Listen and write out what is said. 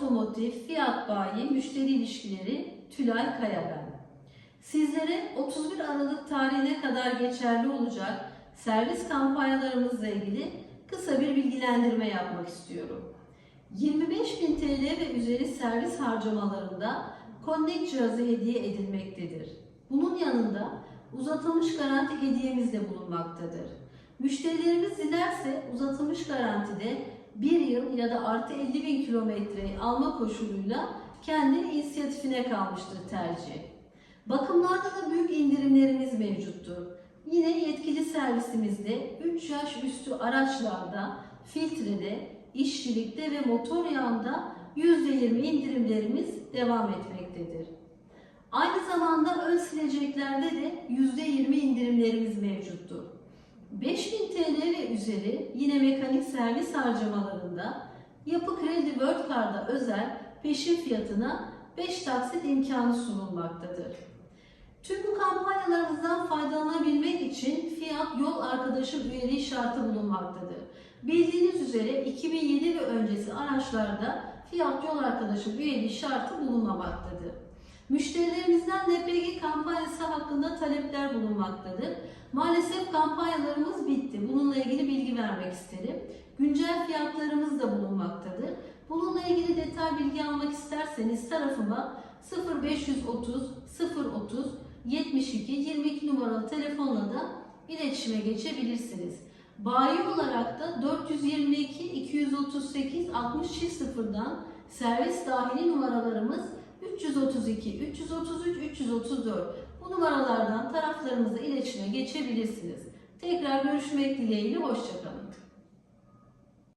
Otomotiv, Fiyat Bayi, Müşteri İlişkileri, Tülay Kaya. Sizlere 31 Aralık tarihine kadar geçerli olacak servis kampanyalarımızla ilgili kısa bir bilgilendirme yapmak istiyorum. 25.000 TL ve üzeri servis harcamalarında Connect cihazı hediye edilmektedir. Bunun yanında uzatılmış garanti hediyemiz de bulunmaktadır. Müşterilerimiz dilerse uzatılmış garantide bir yıl ya da artı 50 bin kilometreyi alma koşuluyla kendi inisiyatifine kalmıştır tercih. Bakımlarda da büyük indirimlerimiz mevcuttur. Yine yetkili servisimizde 3 yaş üstü araçlarda, filtrede, işçilikte ve motor yağında %20 indirimlerimiz devam etmektedir. Aynı zamanda ön sileceklerde de %20 indirimlerimiz mevcuttur. 5000 TL ve üzeri yine mekanik servis harcamalarında Yapı Kredi World Card'a özel peşin fiyatına 5 taksit imkanı sunulmaktadır. Tüm bu kampanyalarımızdan faydalanabilmek için Fiyat Yol Arkadaşım üyeliği şartı bulunmaktadır. Bildiğiniz üzere 2007 ve öncesi araçlarda Fiyat Yol Arkadaşım üyeliği şartı bulunmamaktadır. Müşterilerimizden LPG kampanyası hakkında talepler bulunmaktadır. Maalesef kampanyalarımız bitti. Bununla ilgili bilgi vermek isterim. Güncel fiyatlarımız da bulunmaktadır. Bununla ilgili detay bilgi almak isterseniz tarafıma 0530 030 72 22 numaralı telefonla da iletişime geçebilirsiniz. Bayi olarak da 422 238 60 0'dan servis dahili numaralarımız 332 333 334 bu numaralardan taraflarımızla iletişime geçebilirsiniz. Tekrar görüşmek dileğiyle hoşçakalın.